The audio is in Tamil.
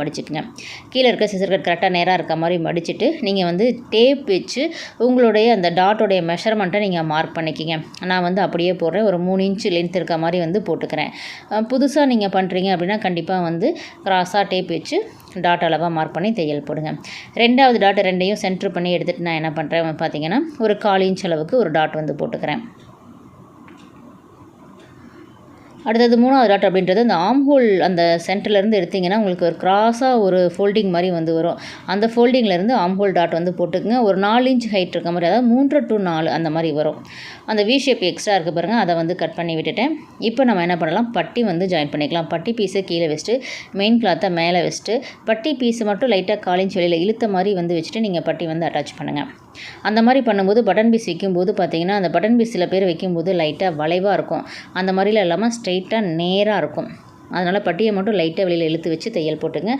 மடிச்சுக்குங்க. கீழே இருக்க சிசர் கட் கரெக்டாக நேராக இருக்க மாதிரி மடிச்சுட்டு நீங்கள் வந்து டேப் வச்சு உங்களுடைய அந்த டாட்டோடைய மெஷர்மெண்ட்டை நீங்கள் மார்க் பண்ணிக்கிங்க. நான் வந்து அப்படியே போடுறேன். ஒரு மூணு இன்ச்சு லென்த் இருக்க மாதிரி வந்து போட்டுக்கிறேன். புதுசாக நீங்கள் பண்ணுறீங்க அப்படின்னா கண்டிப்பாக வந்து கிராஸாக டேப் வச்சு டாட் அளவாக மார்க் பண்ணி தையல் போடுங்க. ரெண்டாவது டாட் ரெண்டையும் சென்டர் பண்ணி எடுத்துகிட்டு நான் என்ன பண்ணுறேன் பார்த்தீங்கன்னா ஒரு கால் இன்ச் அளவுக்கு ஒரு டாட் வந்து போட்டுக்கிறேன். அடுத்தது மூணாவது டாட் அப்படின்றது அந்த ஆம்ஹோல் அந்த சென்டர்லேருந்து எடுத்திங்கன்னா உங்களுக்கு ஒரு கிராஸாக ஒரு ஃபோல்டிங் மாதிரி வந்து வரும். அந்த ஃபோல்டிங்லேருந்து ஆம்ஹோல் டாட் வந்து போட்டுக்குங்க. ஒரு நாலு இன்ச் ஹைட் இருக்க மாதிரி அதாவது மூன்று டு நாலு அந்த மாதிரி வரும். அந்த வி ஷேப் எக்ஸ்ட்ரா இருக்க பாருங்கள் அதை வந்து கட் பண்ணி விட்டுட்டேன். இப்போ நம்ம என்ன பண்ணலாம்? பட்டி வந்து ஜாயின் பண்ணிக்கலாம். பட்டி பீஸை கீழே வச்சுட்டு மெயின் கிளாத்தை மேலே வச்சுட்டு பட்டி பீஸை மட்டும் லைட்டாக காலின் வெளியில் இழுத்த மாதிரி வந்து வச்சுட்டு நீங்கள் பட்டி வந்து அட்டாச் பண்ணுங்கள் அந்த மாதிரி பண்ணும்போது பட்டன் பீஸ் வைக்கும்போது பார்த்தீங்கன்னா அந்த பட்டன் பீஸ் சில பேர் வைக்கும்போது லைட்டாக வளைவாக இருக்கும். அந்த மாதிரிலாம் இல்லாமல் லைட்டாக நேராக இருக்கும். அதனால் பட்டியை மட்டும் லைட்டாக வெளியில் இழுத்து வச்சு தையல் போட்டுங்க.